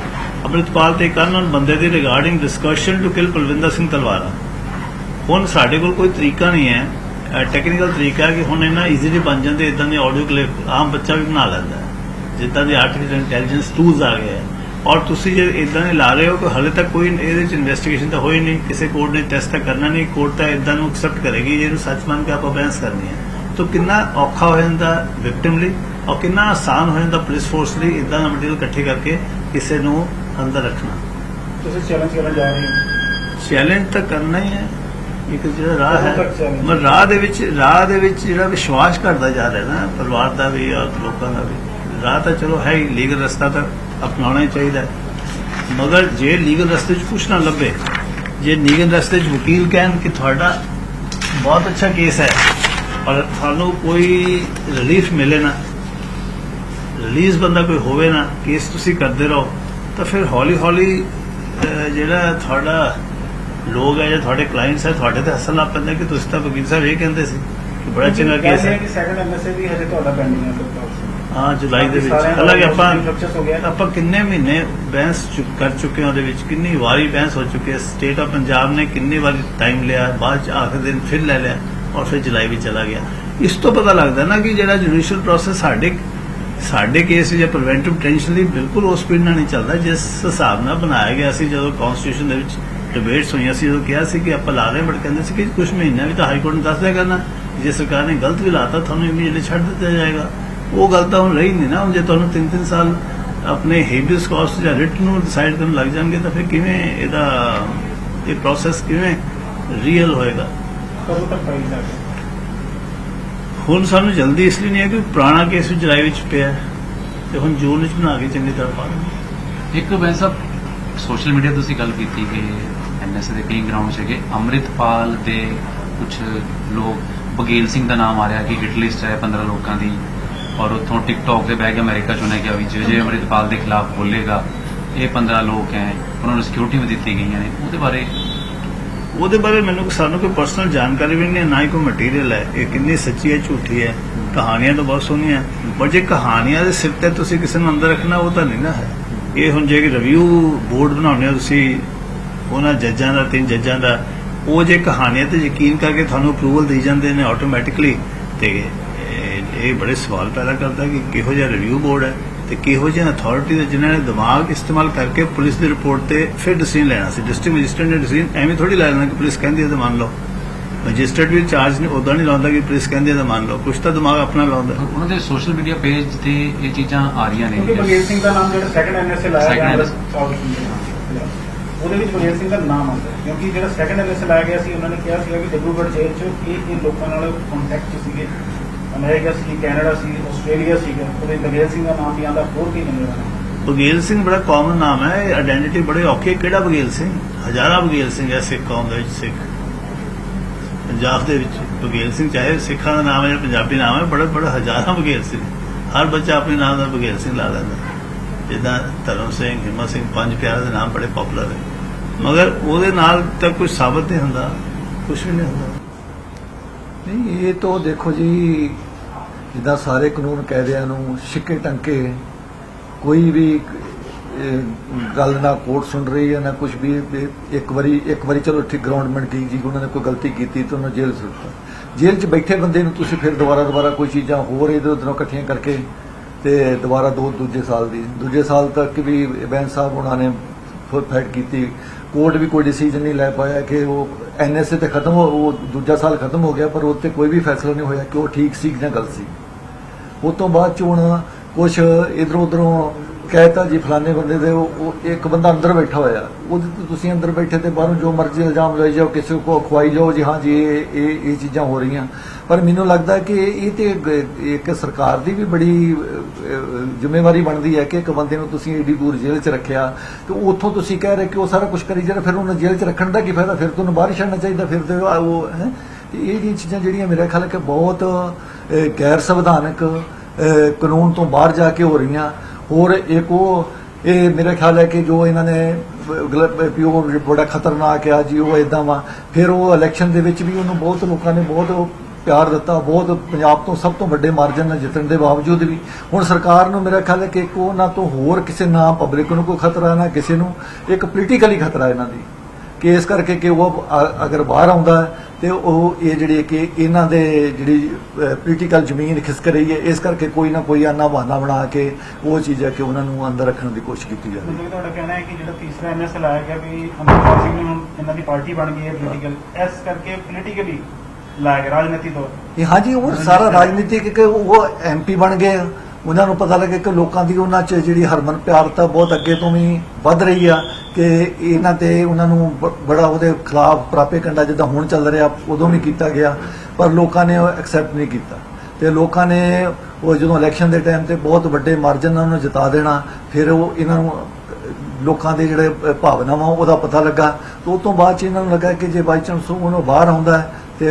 ਅੰਮ੍ਰਿਤਪਾਲ ਤੇ ਇੱਕ ਅਨਨੋਨ ਬੰਦੇ ਦੀ regarding discussion to kill Palwinder Singh Talwara ਹੁਣ ਸਾਡੇ ਕੋਲ ਕੋਈ ਤਰੀਕਾ ਨਹੀਂ ਹੈ ਟੈਕਨੀਕਲ ਤਰੀਕਾ ਹੈ ਕਿ ਹੁਣ ਇਹਨਾਂ ਈਜ਼ੀਲੀ ਬਣ ਜਾਂਦੇ ਇਦਾਂ ਦੇ ਆਡੀਓ ਕਲਿੱਪ ਆਮ ਬੱਚਾ ਵੀ ਬਣਾ ਲੈਂਦਾ ਜਿੱਦਾਂ ਦੇ ਆਰਟੀਫੀਸ਼ੀਅਲ ਇੰਟੈਲੀਜੈਂਸ ਟੂਲਸ ਆ ਗਏ ਔਰ ਤੁਸੀਂ ਜੇ ਇਦਾਂ ਦੇ ਲਾ ਰਹੇ ਹੋ ਕਿ ਹਲੇ ਤੱਕ ਕੋਈ ਇਹਦੇ ਚ ਇਨਵੈਸਟੀਗੇਸ਼ਨ ਤਾਂ ਹੋਈ ਨਹੀਂ ਕਿਸੇ ਕੋਰਟ ਨੇ ਟੈਸਟ ਤਾਂ ਕਰਨਾ ਨਹੀਂ ਕੋਰਟ ਤਾਂ ਇਦਾਂ ਨੂੰ ਐਕਸੈਪਟ ਕਰੇਗੀ ਇਹਨੂੰ ਸੱਚ ਮੰਨ ਕੇ ਆਪਾਂ ਬਹਿਸ ਕਰਨੀ ਹੈ ਤਾਂ ਕਿੰਨਾ ਔਖਾ ਹੋ ਜਾਂਦਾ ਵਿਕਟਿਮ ਲਈ ਔਰ ਕਿੰਨਾ ਆਸਾਨ ਹੋ ਜਾਂਦਾ ਪੁਲਿਸ ਫੋਰਸ ਲਈ ਇਦਾਂ ਦਾ ਮਟੀਰੀਅਲ ਇਕੱਠੇ ਕਰਕੇ ਕਿਸੇ ਨੂੰ ਅੰਦਰ ਰੱਖਣਾ ਤੁਸੀਂ ਚੈਲੰਜ ਕਰਨ ਜਾ ਰਹੇ ਹੋ ਚੈਲੰਜ ਤਾਂ ਕਰਨਾ ਹੀ ਹੈ ਇੱਕ ਜਿਹੜਾ ਰਾਹ ਹੈ? ਮਰ ਰਾਹ ਦੇ ਵਿੱਚ ਰਾਹ ਦੇ ਵਿੱਚ ਜਿਹੜਾ ਵਿਸ਼ਵਾਸ ਘਟਦਾ ਜਾ ਰਿਹਾ ਨਾ ਪਰਿਵਾਰ ਦਾ ਵੀ ਔਰ ਲੋਕਾਂ ਦਾ ਵੀ ਰਾਹ ਤਾਂ ਚਲੋ ਹੈ ਹੀ ਲੀਗਲ ਰਸਤਾ ਤਾਂ ਅਪਣਾਉਣਾ ਹੀ ਚਾਹੀਦਾ। ਮਗਰ ਜੇ ਲੀਗਲ ਰਸਤੇ 'ਚ ਕੁਛ ਨਾ ਲੱਭੇ ਜੇ ਲੀਗਲ ਰਸਤੇ 'ਚ ਵਕੀਲ ਕਹਿਣ ਕਿ ਤੁਹਾਡਾ ਬਹੁਤ ਅੱਛਾ ਕੇਸ ਹੈ ਔਰ ਤੁਹਾਨੂੰ ਕੋਈ ਰਿਲੀਫ ਮਿਲੇ ਨਾ ਰਿਲੀਜ਼ ਬੰਦਾ ਕੋਈ ਹੋਵੇ ਨਾ ਕੇਸ ਤੁਸੀਂ ਕਰਦੇ ਰਹੋ ਤਾਂ ਫਿਰ ਹੌਲੀ ਹੌਲੀ ਜਿਹੜਾ ਤੁਹਾਡਾ ਲੋਕ ਹੈ ਜਾਂ ਤੁਹਾਡੇ ਕਲਾਇੰਟਸ ਹੈ ਤੁਹਾਡੇ ਤੇ ਹੱਸਣ ਲੱਗ ਪੈਂਦੇ ਕਿ ਤੁਸੀਂ ਤਾਂ ਵਕੀਲ ਸਾਹਿਬ ਇਹ ਕਹਿੰਦੇ ਸੀ ਕਿ ਬੜਾ ਚੰਗਾ ਕੇਸ ਹੈ। ਕਿ ਸੈਕੰਡ ਐਮਐਸਏ ਵੀ ਹਜੇ ਤੁਹਾਡਾ ਪੈਂਡਿੰਗ ਹੈ ਹਾਂ ਜੁਲਾਈ ਦੇ ਵਿੱਚ। ਹਾਲਾਂਕਿ ਆਪਾਂ structures ਹੋ ਗਿਆ। ਆਪਾਂ ਕਿੰਨੇ ਮਹੀਨੇ ਬਹਿਸ ਕਰ ਚੁੱਕੇ ਹਾਂ ਉਹਦੇ ਵਿੱਚ ਕਿੰਨੀ ਵਾਰੀ ਬਹਿਸ ਹੋ ਚੁੱਕੀ ਹੈ। ਸਟੇਟ ਆਫ ਪੰਜਾਬ ਨੇ ਕਿੰਨੀ ਵਾਰੀ ਟਾਈਮ ਲਿਆ ਬਾਅਦ ਚ ਆਖਰ ਦਿਨ ਫਿਰ ਲੈ ਲਿਆ ਔਰ ਫਿਰ ਜੁਲਾਈ ਵਿੱਚ ਚਲਾ ਗਿਆ। ਇਸ ਤੋਂ ਪਤਾ ਲੱਗਦਾ ਨਾ ਕਿ ਜਿਹੜਾ ਜੁਡੀਸ਼ੀਅਲ ਪ੍ਰੋਸੈਸ ਸਾਡੇ ਸਾਡੇ ਕੇਸ ਜਾਂ ਪ੍ਰੀਵੈਂਟਿਵ ਟੈਂਸ਼ਨ ਲਈ ਬਿਲਕੁਲ ਉਸ ਸਪੀਡ ਨਾਲ ਨਹੀਂ ਚੱਲਦਾ। ਜਿਸ ਹਿਸਾਬ ਨਾਲ ਬਣਾਇਆ ਗਿਆ ਸੀ, ਜਦੋਂ ਕਨਸਟੀਟਿਊਸ਼ਨ ਦੇ ਵਿੱਚ ਡਿਬੇਟਸ ਹੋਈਆਂ ਸੀ ਜਦੋਂ ਕਿਹਾ ਸੀ ਕਿ ਆਪਾਂ ਲਾ ਰਹੇ ਬਟ ਕਹਿੰਦੇ ਸੀ ਕਿ ਕੁਝ ਮਹੀਨਾ ਵੀ ਤਾਂ ਹਾਈ ਕੋਰਟ ਨੇ ਦੱਸ ਦਿਆ ਕਰਨਾ। ਜੇ ਸਰਕਾਰ ਨੇ ਗਲਤ ਵੀ ਲਾਤਾ, ਤੁਹਾਨੂੰ ਇਮੀਡੀਏਟਲੀ ਛੱਡ ਦਿੱਤਾ ਜਾਏਗਾ। ਉਹ ਗੱਲ ਤਾਂ ਹੁਣ ਰਹੀ ਨਹੀਂ ਨਾ। ਹੁਣ ਜੇ ਤੁਹਾਨੂੰ 3-3 ਸਾਲ ਆਪਣੇ ਹੇਬੀਅਸ ਕਾਸਟ ਜਾਂ ਰਿਟ ਨੂੰ ਡਿਸਾਈਡ ਕਰਨ ਲੱਗ ਜਾਣਗੇ, ਤਾਂ ਫਿਰ ਕਿਵੇਂ ਇਹਦਾ ਇਹ ਪ੍ਰੋਸੈਸ ਕਿਵੇਂ ਰੀਅਲ ਹੋਏਗਾ? ਕਦੋਂ ਤੱਕ ਫਾਈਲ ਜਾ ਹੁਣ ਸਾਨੂੰ ਜਲਦੀ ਇਸ ਲਈ ਨਹੀਂ ਹੈ ਕਿ ਪੁਰਾਣਾ ਕੇਸ ਵੀ ਜੁਲਾਈ ਵਿੱਚ ਪਿਆ ਤੇ ਹੁਣ ਜੂਨ ਵਿੱਚ ਬਣਾ ਕੇ ਚੰਗੀ ਤਰ੍ਹਾਂ ਪਾ ਦੇਵਾਂਗੇ ਇੱਕ ਵੈਸੇ ਸਾਹਿਬ ਸੋਸ਼ਲ ਮੀਡੀਆ ਤੁਸੀਂ ਗੱਲ ਕੀਤੀ ਕਿ ਐਨਐਸਏ ਦੇ ਕਈ ਗਰਾਊਂਡ ਸੀਗੇ ਅੰਮ੍ਰਿਤਪਾਲ ਦੇ ਕੁਝ ਲੋਕ ਬਗੇਲ ਸਿੰਘ ਦਾ ਨਾਮ ਆ ਰਿਹਾ ਕਿ ਹਿਟ ਲਿਸਟ ਹੈ 15 ਲੋਕਾਂ ਦੀ। ਔਰ ਉੱਥੋਂ ਟਿਕਟੌਕ ਦੇ ਬਹਿ ਕੇ ਅਮਰੀਕਾ ਚੁਣਿਆ ਗਿਆ ਵੀ ਜੇ ਜੇ ਅੰਮ੍ਰਿਤਪਾਲ ਦੇ ਖਿਲਾਫ ਬੋਲੇਗਾ, ਇਹ 15 ਲੋਕ ਹੈ, ਉਹਨਾਂ ਨੂੰ ਸਿਕਿਉਰਿਟੀ ਵੀ ਦਿੱਤੀ ਗਈਆਂ ਨੇ। ਉਹਦੇ ਬਾਰੇ ਉਹਦੇ ਬਾਰੇ ਮੈਨੂੰ ਸਾਨੂੰ ਕੋਈ ਪਰਸਨਲ ਜਾਣਕਾਰੀ ਵੀ ਨਹੀਂ ਹੈ, ਨਾ ਹੀ ਕੋਈ ਮਟੀਰੀਅਲ ਹੈ। ਇਹ ਕਿੰਨੀ ਸੱਚੀ ਹੈ, ਝੂਠੀ ਹੈ। ਕਹਾਣੀਆਂ ਤਾਂ ਬਹੁਤ ਸੋਹਣੀਆਂ ਪਰ ਜੇ ਕਹਾਣੀਆਂ ਦੇ ਸਿਰ ਤੇ ਤੁਸੀਂ ਕਿਸੇ ਨੂੰ ਅੰਦਰ ਰੱਖਣਾ, ਉਹ ਤਾਂ ਨਹੀਂ ਨਾ ਹੈ। ਇਹ ਹੁਣ ਜੇ ਰਿਵਿਊ ਬੋਰਡ ਬਣਾਉਂਦੇ ਹੋ ਤੁਸੀਂ, ਉਹਨਾਂ ਜੱਜਾਂ ਦਾ, ਤਿੰਨ ਜੱਜਾਂ ਦਾ, ਉਹ ਜੇ ਕਹਾਣੀਆਂ ਤੇ ਯਕੀਨ ਕਰਕੇ ਤੁਹਾਨੂੰ ਅਪਰੂਵਲ ਦੇ ਜਾਂਦੇ ਨੇ ਆਟੋਮੈਟਿਕਲੀ ਤੇ ਇਹ- ਇਹ ਬੜੇ ਸਵਾਲ ਪੈਦਾ ਕਰਦਾ ਕਿ ਕਿਹੋ ਜਿਹਾ ਰਿਵਿਊ ਬੋਰਡ ਹੈ। ਤੇ ਕਿਹੋ ਜਿਹੇ ਅਥਾਰਟੀ ਦੇ ਜਿਨ੍ਹਾਂ ਨੇ ਦਿਮਾਗ ਇਸਤੇਮਾਲ ਕਰਕੇ ਪੁਲਿਸ ਦੀ ਰਿਪੋਰਟ ਤੇ ਫਿਰ ਡਿਸੀਜਨ ਲੈਣਾ ਸੀ। ਡਿਸਟ੍ਰਿਕਟ ਮੈਜਿਸਟਰੇਟ ਨੇ ਡਿਸੀਜਨ ਐਵੇਂ ਥੋੜੀ ਲੈ ਲੈਣਾ ਕਿ ਪੁਲਿਸ ਕਹਿੰਦੀ ਹੈ ਤਾਂ ਮੰਨ ਲਓ। ਮੈਜਿਸਟਰੇਟ ਵੀ ਚਾਰਜ ਨਹੀਂ ਉਦਾਂ ਨਹੀਂ ਲਾਉਂਦਾ ਕਿ ਪੁਲਿਸ ਕਹਿੰਦੀ ਹੈ ਤਾਂ ਮੰਨ ਲਓ। ਕੁਛ ਤਾਂ ਦਿਮਾਗ ਆਪਣਾ ਲਾਉਂਦਾ। ਉਹਨਾਂ ਦੇ ਸੋਸ਼ਲ ਮੀਡੀਆ ਪੇਜ ਤੇ ਇਹ ਚੀਜ਼ਾਂ ਆ ਰਹੀਆਂ ਨੇ। ਕਿਉਂਕਿ ਬਗੇਲ ਸਿੰਘ ਦਾ ਨਾਮ ਜਿਹੜਾ ਸੈਕੰਡ ਐਨਐਸਏ ਲਾਇਆ ਗਿਆ। ਉਹਦੇ ਵਿੱਚ ਬਗੇਲ ਸਿੰਘ ਦਾ ਨਾਮ ਆਉਂਦਾ। ਕਿਉਂਕਿ ਜਿਹੜਾ ਸੈਕੰਡ ਐਨਐਸਏ ਲਾਇਆ ਗਿਆ ਸੀ ਉਹਨਾਂ ਨੇ ਕਿਹਾ ਸੀਗਾ ਕਿ ਡਿਬਰੂਗੜ੍ਹ ਜੇਲ੍ਹ 'ਚ ਇਹ ਇਹ ਲੋਕਾਂ ਨਾਲ ਕੰਟੈਕਟ ਸੀਗੇ। ਅਮਰੀਕਾ ਸੀ, ਕੈਨੇਡਾ ਸੀ, ਆਸਟ੍ਰੇਲੀਆ ਸੀਗਾ, ਉਹਦੇ ਬਗੇਲ ਸਿੰਘ ਦਾ ਨਾਮ ਵੀ ਆਉਂਦਾ ਹੋਰ ਕੀ ਨਹੀਂ ਆਉਂਦਾ ਬਗੇਲ ਸਿੰਘ ਬੜਾ ਕਾਮਨ ਨਾਮ ਹੈ, ਇਹ ਆਇਡੈਂਟੀਟੀ ਬੜੇ ਔਖੇ, ਕਿਹੜਾ ਬਗੇਲ ਸਿੰਘ? ਹਜ਼ਾਰਾਂ ਬਗੇਲ ਸਿੰਘ ਹੈ ਸਿੱਖ ਕੌਮ ਦੇ ਵਿੱਚ ਸਿੱਖ। ਪੰਜਾਬ ਦੇ ਵਿੱਚ ਬਗੇਲ ਸਿੰਘ ਚਾਹੇ ਸਿੱਖਾਂ ਦਾ ਨਾਮ ਹੈ, ਜਾਂ ਪੰਜਾਬੀ ਨਾਮ ਹੈ, ਬੜੇ ਬੜੇ ਹਜ਼ਾਰਾਂ ਬਗੇਲ ਸਿੰਘ। ਹਰ ਬੱਚਾ ਆਪਣੇ ਨਾਮ ਦਾ ਬਗੇਲ ਸਿੰਘ ਲਾ ਲੈਂਦਾ। ਜਿੱਦਾਂ ਧਰਮ ਸਿੰਘ, ਹਿੰਮਤ ਸਿੰਘ, ਪੰਜ ਪਿਆਰੇ ਦੇ ਨਾਮ ਬੜੇ ਪਪੂਲਰ ਹੈ ਮਗਰ ਉਹਦੇ ਨਾਲ ਤਾਂ ਕੁਝ ਸਾਬਤ ਨਹੀਂ ਹੁੰਦਾ ਕੁਝ ਵੀ ਨਹੀਂ ਹੁੰਦਾ। ਨਹੀਂ, ਇਹ ਤਾਂ ਦੇਖੋ ਜੀ, ਜਿੱਦਾਂ ਸਾਰੇ ਕਾਨੂੰਨ ਕਾਇਦਿਆਂ ਨੂੰ ਛਿੱਕੇ ਟੰਕੇ, ਕੋਈ ਵੀ ਗੱਲ ਨਾ ਕੋਰਟ ਸੁਣ ਰਹੀ ਹੈ, ਨਾ ਕੁਝ ਵੀ ਇੱਕ ਵਾਰੀ ਇੱਕ ਵਾਰੀ ਚਲੋ ਠੀਕ ਗਰਾਊਂਡਮੈਂਟ ਕੀ ਜੀ ਉਹਨਾਂ ਨੇ ਕੋਈ ਗਲਤੀ ਕੀਤੀ ਤਾਂ ਉਹਨੂੰ ਜੇਲ੍ਹ ਸੁੱਟਤਾ ਜੇਲ੍ਹ 'ਚ ਬੈਠੇ ਬੰਦੇ ਨੂੰ ਤੁਸੀਂ ਫਿਰ ਦੁਬਾਰਾ ਦੁਬਾਰਾ ਕੋਈ ਚੀਜ਼ਾਂ ਹੋਰ ਇਹਦੇ ਉਧਰੋਂ ਇਕੱਠੀਆਂ ਕਰਕੇ ਤੇ ਦੁਬਾਰਾ ਦੋ, ਦੂਜੇ ਸਾਲ ਦੀ, ਦੂਜੇ ਸਾਲ ਤੱਕ ਵੀ ਬੈਂਸ ਸਾਹਿਬ ਉਹਨਾਂ ਨੇ ਫੁੱਲ ਫੈਟ ਕੀਤੀ। ਕੋਰਟ ਵੀ ਕੋਈ ਡਿਸੀਜਨ ਨਹੀਂ ਲੈ ਪਾਇਆ ਕਿ ਉਹ ਐਨਐਸਏ ਤੇ ਖਤਮ ਹੋ ਉਹ ਦੂਜਾ ਸਾਲ ਖਤਮ ਹੋ ਗਿਆ, ਪਰ ਉਹ ਤੇ ਕੋਈ ਵੀ ਫੈਸਲਾ ਨਹੀਂ ਹੋਇਆ ਕਿ ਉਹ ਠੀਕ ਸੀ ਜਾਂ ਗਲਤ ਸੀ। ਉਸ ਤੋਂ ਬਾਅਦ ਚ ਹੁਣ ਕੁਝ ਇਧਰੋਂ ਉਧਰੋਂ ਕਹਿਤਾ ਜੀ ਫਲਾਣੇ ਬੰਦੇ ਦੇ, ਉਹ ਇੱਕ ਬੰਦਾ ਅੰਦਰ ਬੈਠਾ ਹੋਇਆ। ਉਹਦੇ ਤੇ ਤੁਸੀਂ ਅੰਦਰ ਬੈਠੇ ਤੇ ਬਾਹਰੋਂ ਜੋ ਮਰਜ਼ੀ ਇਲਜ਼ਾਮ ਲਾਈ ਜਾਓ, ਕਿਸੇ ਕੋ ਖਵਾਈ ਜਾਓ, ਜੀ ਹਾਂ ਜੀ, ਇਹ ਇਹ ਇਹ ਚੀਜ਼ਾਂ ਹੋ ਰਹੀਆਂ। ਪਰ ਮੈਨੂੰ ਲੱਗਦਾ ਕਿ ਇਹ ਤੇ ਇੱਕ- ਸਰਕਾਰ ਦੀ ਵੀ ਬੜੀ ਜ਼ਿੰਮੇਵਾਰੀ ਬਣਦੀ ਹੈ ਕਿ ਇੱਕ ਬੰਦੇ ਨੂੰ ਤੁਸੀਂ ਏਡੀ ਦੂਰ ਜੇਲ੍ਹ 'ਚ ਰੱਖਿਆ। ਤੇ ਉੱਥੋਂ ਤੁਸੀਂ ਕਹਿ ਰਹੇ ਕਿ ਉਹ ਸਾਰਾ ਕੁਝ ਕਰੀ ਜਿਹੜਾ ਫਿਰ ਉਹਨੂੰ ਜੇਲ੍ਹ 'ਚ ਰੱਖਣ ਦਾ ਕੀ ਫਾਇਦਾ? ਫਿਰ ਤੁਹਾਨੂੰ ਬਾਹਰ ਛੱਡਣਾ ਚਾਹੀਦਾ, ਫਿਰ ਤੇ ਉਹ ਇਹ ਜਿਹੜੀਆਂ ਚੀਜ਼ਾਂ ਜਿਹੜੀਆਂ ਮੇਰੇ ਖਿਆਲ ਕਿ ਬਹੁਤ ਗੈਰ ਸੰਵਿਧਾਨਕ ਕਾਨੂੰਨ ਤੋਂ ਬਾਹਰ ਜਾ ਕੇ ਹੋ ਰਹੀਆਂ। ਹੋਰ ਇੱਕ ਉਹ, ਇਹ ਮੇਰੇ ਖਿਆਲ ਹੈ ਕਿ ਜੋ ਇਹਨਾਂ ਨੇ ਗਲ- ਵੀ ਉਹ ਬੜਾ ਖਤਰਨਾਕ ਆ ਜੀ, ਉਹ ਇਦਾਂ ਵਾ। ਫਿਰ ਉਹ ਇਲੈਕਸ਼ਨ ਦੇ ਵਿੱਚ ਵੀ ਉਹਨੂੰ ਬਹੁਤ ਲੋਕਾਂ ਨੇ ਬਹੁਤ ਉਹ ਪਿਆਰ ਦਿੱਤਾ, ਬਹੁਤ ਪੰਜਾਬ ਤੋਂ ਸਭ ਤੋਂ ਵੱਡੇ ਮਾਰਜਨ ਨਾਲ ਜਿੱਤਣ ਦੇ ਬਾਵਜੂਦ ਵੀ। ਹੁਣ ਸਰਕਾਰ ਨੂੰ ਮੇਰਾ ਖਿਆਲ ਹੈ ਕਿ ਇੱਕ ਉਹਨਾਂ ਤੋਂ ਹੋਰ ਕਿਸੇ ਨਾ ਪਬਲਿਕ ਨੂੰ ਕੋਈ ਖਤਰਾ ਨਾ ਕਿਸੇ ਨੂੰ, ਇੱਕ ਪੋਲੀਟੀਕਲੀ ਖਤਰਾ ਇਹਨਾਂ ਦੀ। ਕਿ ਇਸ ਕਰਕੇ ਕਿ ਉਹ ਅਗਰ ਬਾਹਰ ਆਉਂਦਾ ਹੈ ਤੇ ਉਹ ਇਹ ਜਿਹੜੀ ਕਿ ਇਹਨਾਂ ਦੇ ਜਿਹੜੀ ਪੋਲੀਟੀਕਲ ਜ਼ਮੀਨ ਖਿਸਕ ਰਹੀ ਹੈ ਇਸ ਕਰਕੇ ਕੋਈ ਨਾ ਕੋਈ ਆਨਾ ਬਹਾਨਾ ਬਣਾ ਕੇ ਉਹ ਚੀਜ਼ ਹੈ ਕਿ ਉਹਨਾਂ ਨੂੰ ਅੰਦਰ ਰੱਖਣ ਦੀ ਕੋਸ਼ਿਸ਼ ਕੀਤੀ ਮਤਲਬ ਕਿ ਤੁਹਾਡਾ ਕਹਿਣਾ ਹੈ ਕਿ ਜਿਹੜਾ ਤੀਸਰਾ ਐਨਐਸਏ ਲਾਇਆ ਗਿਆ ਵੀ ਅਮਰਪਾਲ ਸਿੰਘ ਨੂੰ ਇਹਨਾਂ ਦੀ ਪਾਰਟੀ ਬਣ ਗਈ ਹੈ ਪੋਲੀਟੀਕਲ ਇਸ ਕਰਕੇ ਪੋਲੀਟੀਕਲੀ ਲਾਇਆ ਗਿਆ ਰਾਜਨੀਤੀ ਤੌਰ ਇਹ ਹਾਂਜੀ ਉਹ ਸਾਰਾ ਰਾਜਨੀਤਿਕ ਕਿ ਉਹ ਐਮਪੀ ਬਣ ਗਏ ਆ। ਉਹਨਾਂ ਨੂੰ ਪਤਾ ਲੱਗੇ ਕਿ ਲੋਕਾਂ ਦੀ ਉਹਨਾਂ 'ਚ ਜਿਹੜੀ ਹਰਮਨ ਪਿਆਰਤਾ ਬਹੁਤ ਅੱਗੇ ਤੋਂ ਵੀ ਵੱਧ ਰਹੀ ਆ ਕਿ ਇਹਨਾਂ ਤੇ ਉਹਨਾਂ ਨੂੰ ਬ- ਬੜਾ ਉਹਦੇ ਖਿਲਾਫ ਪ੍ਰਾਪੇਕੰਡਾ ਜਿੱਦਾਂ ਹੁਣ ਚੱਲ ਰਿਹਾ, ਉਦੋਂ ਵੀ ਕੀਤਾ ਗਿਆ, ਪਰ ਲੋਕਾਂ ਨੇ ਉਹ ਐਕਸੈਪਟ ਨਹੀਂ ਕੀਤਾ। ਤੇ ਲੋਕਾਂ ਨੇ ਉਹ ਜਦੋਂ ਇਲੈਕਸ਼ਨ ਦੇ ਟਾਈਮ ਤੇ ਬਹੁਤ ਵੱਡੇ ਮਾਰਜਨ ਨਾਲ ਉਹਨੂੰ ਜਿਤਾ ਦੇਣਾ, ਫਿਰ ਉਹ ਇਹਨਾਂ ਨੂੰ, ਲੋਕਾਂ ਦੇ ਜਿਹੜੇ ਭਾਵਨਾਵਾਂ, ਉਹਦਾ ਪਤਾ ਲੱਗਾ। ਤੇ ਤੋਂ ਬਾਅਦ ਚ ਇਹਨਾਂ ਨੂੰ ਲੱਗਾ ਕਿ ਜੇ ਬਾਈ ਚਾਂਸ ਉਹਨੂੰ ਬਾਹਰ ਆਉਂਦਾ ਹੈ ਤੇ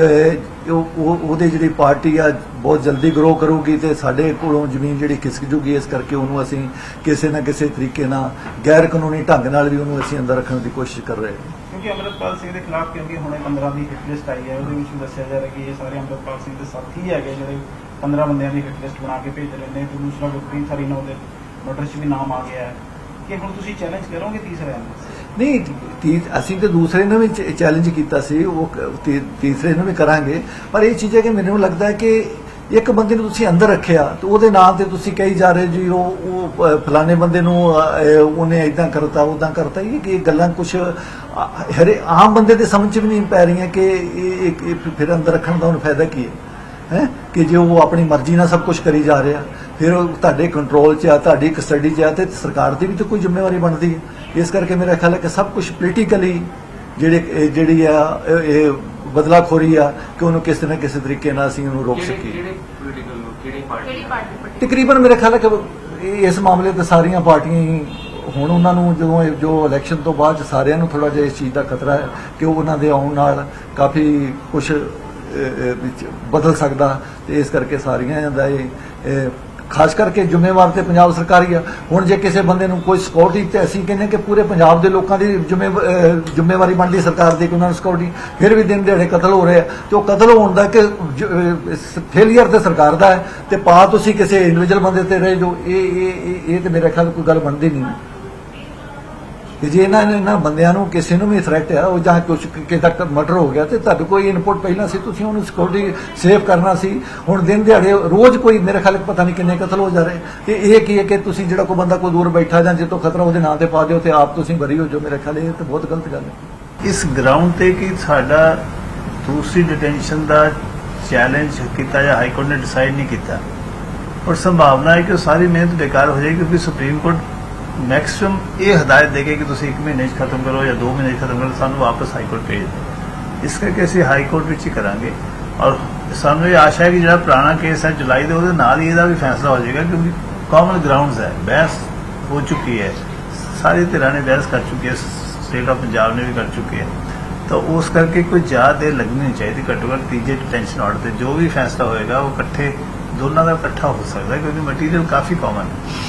ਉਹ ਉਹਦੇ ਜਿਹੜੀ ਪਾਰਟੀ ਆ ਬਹੁਤ ਜਲਦੀ ਗਰੋ ਕਰੂਗੀ ਤੇ ਸਾਡੇ ਕੋਲੋਂ ਜ਼ਮੀਨ ਜਿਹੜੀ ਖਿਸਕ ਜੂਗੀ, ਇਸ ਕਰਕੇ ਉਹਨੂੰ ਅਸੀਂ ਕਿਸੇ ਨਾ ਕਿਸੇ ਤਰੀਕੇ ਨਾਲ ਗੈਰ ਕਾਨੂੰਨੀ ਢੰਗ ਨਾਲ ਵੀ ਉਹਨੂੰ ਅਸੀਂ ਅੰਦਰ ਰੱਖਣ ਦੀ ਕੋਸ਼ਿਸ਼ ਕਰ ਰਹੇ ਹਾਂ। ਕਿਉਂਕਿ ਅਮਰਪਾਲ ਸਿੰਘ ਦੇ ਖਿਲਾਫ ਕਿਉਂਕਿ ਹੁਣੇ 15 ਦੀ ਹਿਟ ਲਿਸਟ ਆਈ ਹੈ, ਉਹਦੇ ਵਿੱਚ ਦੱਸਿਆ ਜਾ ਰਿਹਾ ਕਿ ਇਹ ਸਾਰੇ ਅਮਰਪਾਲ ਸਿੰਘ ਦੇ ਸਾਥੀ ਹੈਗੇ ਜਿਹੜੇ 15 ਬੰਦਿਆਂ ਦੀ ਹਿੱਟ ਲਿਸਟ ਬਣਾ ਕੇ ਭੇਜ ਰਹੇ ਨੇ। ਤੇ ਦੂਸਰਾ ਗੁਰਪ੍ਰੀਤ ਹਰੀ ਨਾਲ ਉਹਦੇ ਵੀ ਨਾਮ ਆ ਗਿਆ ਹੈ। ਕਿ ਹੁਣ ਤੁਸੀਂ ਚੈਲੰਜ ਕਰੋਗੇ ਤੀਸਰਾ ਐਨਐਸਏ ਨਹੀਂ, ਤੀ- ਅਸੀਂ ਤੇ ਦੂਸਰੇ ਨੂੰ ਵੀ ਚੈਲੰਜ ਕੀਤਾ ਸੀ, ਉਹ ਤੀਸਰੇ ਨੂੰ ਵੀ ਕਰਾਂਗੇ, ਪਰ ਇਹ ਚੀਜ਼ ਹੈ ਕਿ ਮੈਨੂੰ ਲੱਗਦਾ ਹੈ ਕਿ ਇੱਕ ਬੰਦੇ ਨੂੰ ਤੁਸੀਂ ਅੰਦਰ ਰੱਖਿਆ, ਤੇ ਉਹਦੇ ਨਾਂ ਤੇ ਤੁਸੀਂ ਕਹੀ ਜਾ ਰਹੇ ਜੀ, ਉਹ ਉਹ ਫਲਾਣੇ ਬੰਦੇ ਨੂੰ ਉਹਨੇ ਇਦਾਂ ਕਰਤਾ ਉਦਾਂ ਕਰਤਾ, ਇਹ ਕਿ ਇਹ ਗੱਲਾਂ ਕੁਝ ਹਰੇ, ਆਮ ਬੰਦੇ ਦੇ ਸਮਝ 'ਚ ਵੀ ਨਹੀਂ ਪੈ ਰਹੀਆਂ ਕਿ ਇਹ ਫਿਰ ਅੰਦਰ ਰੱਖਣ ਦਾ ਉਹਨੂੰ ਫਾਇਦਾ ਕੀ ਹੈ? ਹੈ? ਕਿ ਜੇ ਉਹ ਆਪਣੀ ਮਰਜ਼ੀ ਨਾਲ ਸਭ ਕੁਝ ਕਰੀ ਜਾ ਰਿਹਾ ਫਿਰ ਉਹ ਤੁਹਾਡੇ ਕੰਟਰੋਲ 'ਚ ਆ ਤੁਹਾਡੀ ਕਸਟਡੀ 'ਚ ਆ ਤੇ ਸਰਕਾਰ ਦੀ ਵੀ ਤਾਂ ਕੋਈ ਜ਼ਿੰਮੇਵਾਰੀ ਬਣਦੀ ਹੈ। ਇਸ ਕਰਕੇ ਮੇਰਾ ਖਿਆਲ ਹੈ ਕਿ ਸਭ ਕੁਝ ਪੋਲੀਟੀਕਲੀ ਜਿਹੜੇ ਜਿਹੜੀ ਆ ਇਹ ਬਦਲਾਖੋਰੀ ਆ ਕਿ ਉਹਨੂੰ ਕਿਸੇ ਨਾ ਕਿਸੇ ਤਰੀਕੇ ਨਾਲ ਅਸੀਂ ਉਹਨੂੰ ਰੋਕ ਸਕੀਏ। ਕਿਹੜੇ ਪੋਲੀਟੀਕਲ ਕਿਹੜੀ ਪਾਰਟੀ ਕਿਹੜੀ ਪਾਰਟੀ ਤਕਰੀਬਨ ਮੇਰੇ ਖਿਆਲ ਹੈ ਕਿ ਇਸ ਮਾਮਲੇ ਤੇ ਸਾਰੀਆਂ ਪਾਰਟੀਆਂ ਹੀ ਹੁਣ ਉਹਨਾਂ ਨੂੰ ਜਦੋਂ ਜੋ ਇਲੈਕਸ਼ਨ ਤੋਂ ਬਾਅਦ ਸਾਰਿਆਂ ਨੂੰ ਥੋੜਾ ਜਿਹਾ ਇਸ ਚੀਜ਼ ਦਾ ਖਤਰਾ ਹੈ ਕਿ ਉਹ ਉਹਨਾਂ ਦੇ ਆਉਣ ਨਾਲ ਕਾਫੀ ਕੁਝ ਵਿੱਚ ਬਦਲ ਸਕਦਾ ਤੇ ਇਸ ਕਰਕੇ ਸਾਰੀਆਂ ਦਾ ਇਹ ਖਾਸ ਕਰਕੇ ਜ਼ਿੰਮੇਵਾਰ ਤੇ ਪੰਜਾਬ ਸਰਕਾਰ ਹੀ ਆ। ਹੁਣ ਜੇ ਕਿਸੇ ਬੰਦੇ ਨੂੰ ਕੋਈ ਸਿਕਿਉਰਿਟੀ ਤੇ ਅਸੀਂ ਕਹਿੰਦੇ ਕਿ ਪੂਰੇ ਪੰਜਾਬ ਦੇ ਲੋਕਾਂ ਦੀ ਜ਼ਿੰਮੇਵਾਰੀ ਬਣਦੀ ਸਰਕਾਰ ਦੀ ਕਿ ਉਹਨਾਂ ਨੂੰ ਸਿਕਿਉਰਿਟੀ ਫਿਰ ਵੀ ਦਿਨ ਦਿਹਾੜੇ ਕਤਲ ਹੋ ਰਹੇ। ਆ ਤੇ ਉਹ ਕਤਲ ਹੋਣ ਦਾ ਕਿ ਫੇਲਿਅਰ ਤੇ ਸਰਕਾਰ ਦਾ ਹੈ। ਤੇ ਪਾ ਤੁਸੀਂ ਕਿਸੇ ਇੰਡੀਵਿਜੂਅਲ ਬੰਦੇ ਤੇ ਰਹੇ ਜੋ ਇਹ, ਇਹ- ਇਹ ਤੇ ਮੇਰੇ ਖਿਆਲ ਕੋਈ ਗੱਲ ਬਣਦੀ ਨਹੀਂ। ਕਿ ਜੇ ਇਹਨਾਂ ਇਹਨਾਂ ਬੰਦਿਆਂ ਨੂੰ ਕਿਸੇ ਨੂੰ ਵੀ ਥ੍ਰੈਟ ਆ, ਉਹ ਜਾਂ ਕੁਝ ਕਿਸੇ ਮਰਡਰ ਹੋ ਗਿਆ ਤੇ ਤੁਹਾਡੇ ਕੋਈ ਇਨਪੁਟ ਪਹਿਲਾਂ ਸੀ, ਤੁਸੀਂ ਉਹਨੂੰ ਸਿਕਿਉਰਿਟੀ ਸੇਵ ਕਰਨਾ ਸੀ। ਹੁਣ ਦਿਨ ਦਿਹਾੜੇ ਰੋਜ਼ ਕੋਈ ਮੇਰੇ ਖਿਆਲ ਪਤਾ ਨਹੀਂ ਕਿੰਨੇ ਕਤਲ ਹੋ ਜਾ ਰਹੇ। ਤੇ ਇਹ ਕੀ ਹੈ ਕਿ ਤੁਸੀਂ ਜਿਹੜਾ ਕੋਈ ਬੰਦਾ ਕੋਈ ਦੂਰ ਬੈਠਾ ਜਾਂ ਜਿੱਤੋਂ ਖਤਰਾ ਉਹਦੇ ਨਾਂ ਤੇ ਪਾ ਦਿਓ ਤੇ ਆਪ ਤੁਸੀਂ ਬਰੀ ਹੋ ਜਾਓ, ਮੇਰੇ ਖਿਆਲ ਇਹ ਤਾਂ ਬਹੁਤ ਗਲਤ ਗੱਲ ਹੈ। ਇਸ ਗਰਾਊਂਡ ਤੇ ਕਿ ਸਾਡਾ ਦੂਸਰੀ ਡਿਟੈਂਸ਼ਨ ਦਾ ਚੈਲੰਜ ਕੀਤਾ ਜਾਂ ਹਾਈ ਕੋਰਟ ਨੇ ਡਿਸਾਈਡ ਨਹੀਂ ਕੀਤਾ? ਔਰ ਸੰਭਾਵਨਾ ਹੈ ਕਿ ਉਹ ਸਾਰੀ ਮਿਹਨਤ ਬੇਕਾਰ ਹੋ ਜਾਏਗੀ ਕਿਉਂਕਿ ਸੁਪਰੀਮ ਕੋਰਟ ਮੈਕਸਿਮਮ ਇਹ ਹਦਾਇਤ ਦੇ ਕੇ ਕਿ ਤੁਸੀਂ 1 ਮਹੀਨੇ 'ਚ ਖਤਮ ਕਰੋ ਜਾਂ 2 ਮਹੀਨੇ 'ਚ ਖਤਮ ਕਰੋ, ਸਾਨੂੰ ਵਾਪਸ ਹਾਈ ਕੋਰਟ ਭੇਜ ਦਿਓ। ਇਸ ਕਰਕੇ ਅਸੀਂ ਹਾਈ ਕੋਰਟ ਵਿੱਚ ਹੀ ਕਰਾਂਗੇ। ਔਰ ਸਾਨੂੰ ਇਹ ਆਸ਼ਾ ਹੈ ਕਿ ਜਿਹੜਾ ਪੁਰਾਣਾ ਕੇਸ ਹੈ ਜੁਲਾਈ ਦੇ, ਉਹਦੇ ਨਾਲ ਹੀ ਇਹਦਾ ਵੀ ਫੈਸਲਾ ਹੋ ਜਾਏਗਾ ਕਿਉਂਕਿ ਕਾਮਨ ਗਰਾਊਂਡਸ ਹੈ, ਬਹਿਸ ਹੋ ਚੁੱਕੀ ਹੈ। ਸਾਰੇ ਧਿਰਾਂ ਨੇ ਬਹਿਸ ਕਰ ਚੁੱਕੀ ਹੈ ਸਟੇਟ ਆਫ ਪੰਜਾਬ ਨੇ ਵੀ ਕਰ ਚੁੱਕੀ ਹੈ। ਤਾਂ ਉਸ ਕਰਕੇ ਕੋਈ ਜ਼ਿਆਦਾ ਦੇਰ ਲੱਗਣੀ ਨਹੀਂ ਚਾਹੀਦੀ, ਘੱਟੋ ਘੱਟ ਤੀਜੇ ਡਿਟੈਂਸ਼ਨ ਆਰਡਰ ਤੇ ਜੋ ਵੀ ਫੈਸਲਾ ਹੋਏਗਾ, ਉਹ ਇਕੱਠੇ, ਦੋਨਾਂ ਦਾ ਇਕੱਠਾ ਹੋ ਸਕਦਾ ਕਿਉਂਕਿ ਮਟੀਰੀਅਲ ਕਾਫੀ ਕਾਮਨ ਹੈ।